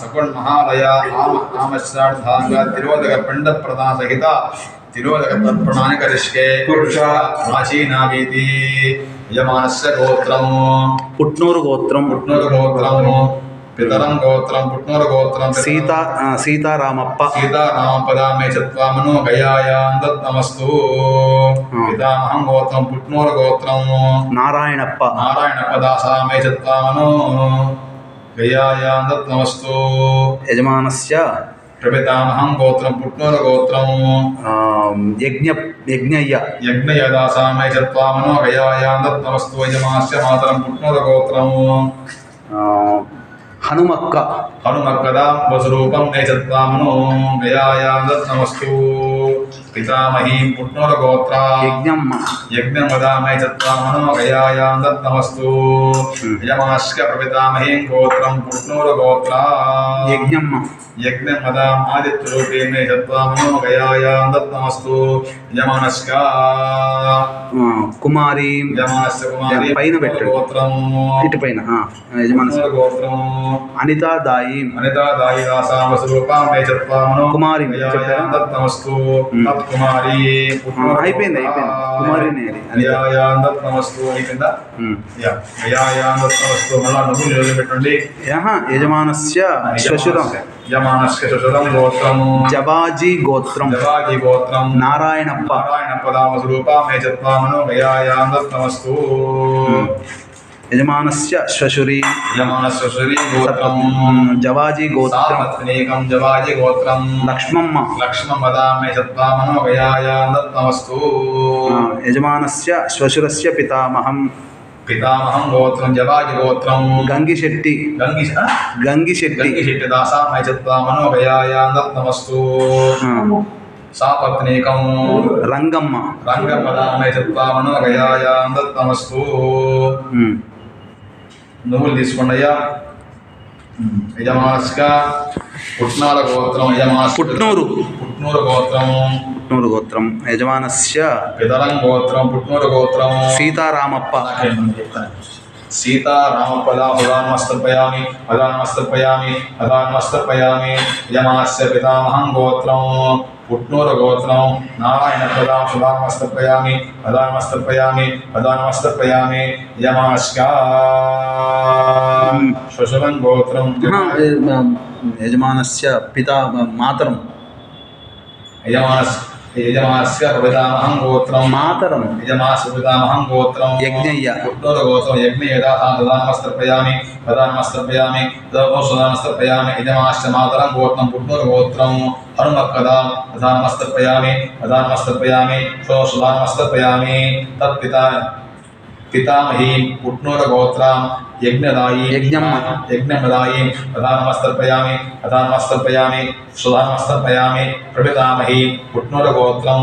సగుణమహాలయా నామ నామశ్రార్థాంగ తిరోదక పిండ ప్రదా సహిత తిరోదక తర్పణాన్ని కరిష్కే ప్రాచీనావీతి యజమానస్య గోత్రము పుట్నూరు గోత్రం. పుట్నూరు గోత్రము పితరం గోత్రం పుట్నూరు గోత్రం సీత సీతారామప్ప. సీతారామప్ప రామే చత్వామను గయాయాం దత్తమస్తు పితామహం గోత్రం పుట్నూరు గోత్రము నారాయణప్ప. నారాయణప్ప దాసామే చత్వామను గయాయా దత్నమస్తు యజమానస్య ప్రపితామహం గోత్రం పుట్నూర గోత్రం. యజ్ఞ యజ్ఞయ్య. యజ్ఞయ దాసామయ చత్వామనో గయాయా దత్నమస్తు యజమానస్య మాతరం పుట్నూర గోత్రం. హనుమక్క. హనుమక్కదాం వసురూపం నేచత్వామనో వ్యయాయాదత్నమస్తు పితామహీం పుట్నోద గోత్రా యజ్ఞమ్మ. యజ్ఞం వదామయ చత్వామనో గయాయాం దత్నమస్తు. యమాశ్క ప్రపితామహీం గోత్రం పుట్నోద గోత్రా యజ్ఞమ్మ. యజ్ఞం వదాం ఆదిత్యరూపేణ చత్వామనో గయాయాం దత్నమస్తు. యమానస్క కుమారి. యమానస్క కుమారి పైన పెట్టు గోత్రం ఇటు పైన యజమానస్క గోత్రం అనితా దాయి దాసామ స్వరూపాం మే చత్వామను కుమారి చెప్పారా? దత్తమస్తు. కుమారి అయిపోయింది అయిపోయింది. కుమారిని అనియాయాం దత్తమస్తు. అయిపోయిందా? యా. అయాయాం దత్తమస్తు. మళ్ళా నువ్వు నిలబడి పెట్టండి. యహ యజమానస్య శ్వశురం యజమానస్య గోత్రం. జబాజీ గోత్రం. నారాయణప్ప. నారాయణప్ప దామ మే చత్వామను దత్తమస్తు. యజమానస్య శ్వశురి యమానస్య శ్రీ గోత్రం జవాజీ గోత్రం జవాజి గోత్రం లక్ష్మమ్మ గయాయాం దత్తమస్తు ఆ, యజమానస్య శ్వశురస్య పితామహం పితామహం గోత్రం జవాజి గోత్రం గంగిశెట్టి గంగి గంగిశెట్టి గంగిశెట్టి దాసామయ చత్వామను గయాయాం దత్తమస్తు ఆ, సాపత్నీకం రంగమ్మ రంగపదామయ చత్వామను గయాయాం దత్తమస్తు నువ్వులు తీసుకోండియ్యా యజమానస్క పుట్నాల గోత్రం యజమానస్ పుట్నూరు. పుట్నూరు గోత్రం. పుట్నూరు గోత్రం. యజమానస్య. పితరం గోత్రం పుట్నూరు గోత్రం. సీతారామప్ప. సీతారామపదా పదాన్మస్తర్పయామి పదాన్మస్తర్పయామి పదాన్మస్తర్పయామి యమాస్య పితామహం గోత్రం పుట్నూరు గోత్రం నారాయణ పదాం సుధాన్మస్తర్పయామి పదాన్మస్తర్పయామి పదాన్మస్తర్పయామి యమాస్య శ్వశురం గోత్రం ఆహా, ఏ, ఆ, యజమానస్య పితా మాతరం యమాస్ యజమాస్య పితామహం గోత్రం మాతరం యజమాస్య పితామహం గోత్రం యజ్ఞయ్య. పుట్నూరు గోత్రం యజ్ఞ యథా ప్రధానమస్తర్పయామి ప్రధానమస్తర్పయామి ప్రధానమస్తర్పయామి యజమాస్య మాతరం గోత్రం పుట్నూరు గోత్రం హనుమక్కదా ప్రధానమస్తర్పయామి ప్రధానమస్తర్పయామి సో సుధానమస్తర్పయామి తత్పితా పితామహీ పుట్నూరు గోత్రం యజ్ఞదాయి యజ్ఞమ్మ. యజ్ఞమదాయి ప్రధానమస్తర్పయామి ప్రధానమస్తర్పయామి సుధానమస్తర్పయామి ప్రపితామహి పుట్నూరు గోత్రం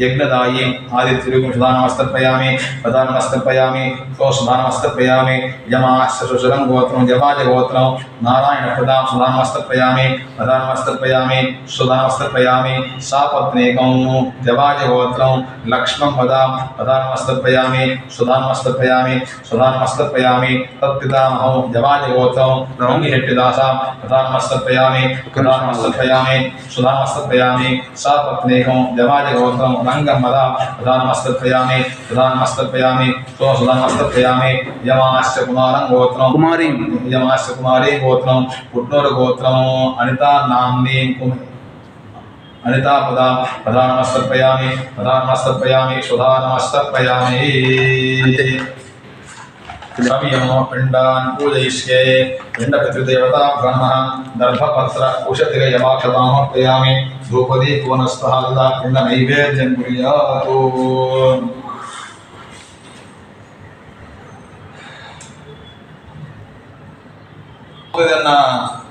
యజ్ఞదాయి ఆదిత్యుడు సుధానమస్తర్పయామి ప్రధానమస్తర్పయామి సో సుధానమస్తర్పయామి యమాశ్వశురం గోత్రం జవాజ గోత్రం నారాయణ ప్రధాన సుధానమస్తర్పయామి ప్రధానమస్తర్పయామి సుధానమస్తర్పయామి సాపత్నీకం జవాజ గోత్రం లక్ష్మం వదాం ప్రధానమస్తర్పయామి సుధానమస్తర్పయామి సుధానమస్తర్పయామి తత్పితామహం జవాజ గోత్రం రంగిశెట్టిదాసాం ప్రధానమస్తర్పయామి ప్రధానమస్తర్పయామి సుధానమస్తర్పయామి సాపత్నీకం జవాజ గోత్రం రంగం వదాం ప్రధానమస్తర్పయామి ప్రధానమస్తర్పయామి సో సుధానమస్తర్పయామి యమాశ్చ కుమారం గోత్రం కుమారి యమాశ్చ కుమారి గోత్రం పుట్నూరు గోత్రం అనితా నామ్ని కుమ- అనితా పదా ప్రధానమస్తర్పయామి ప్రధానమస్తర్పయామి సుధానమస్తర్పయామి సమయమో పిండాన్ పూజయిష్యే పిండపితృదేవతాభ్యः దర్భపత్ర ఉషతిరయమాక్షతామర్పయామి ధూపదీ పునస్తः పిండ నైవేద్యం కుర్యాతు ఏదన్నా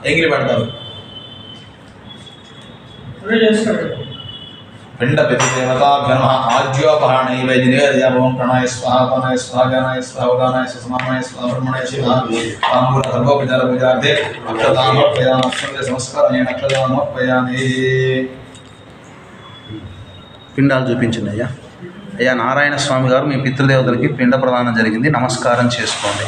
ఎంగిలి పెడతారు. పిండ పితృదేవతాభ్య నమ ఆజ్యోపహరణైవ నివేదయామం ప్రణాయ స్వాహ పనాయ స్వాహ గానాయ స్వాహ ఉదానాయ సమానాయ స్వాహ బ్రహ్మణయ శివ తాంబూల సర్వోపచార పూజార్థే పిండాలు చూపించండి అయ్యా. అయ్యా నారాయణ స్వామి గారు మీ పితృదేవతలకి పిండ ప్రదానం జరిగింది. నమస్కారం చేసుకోండి.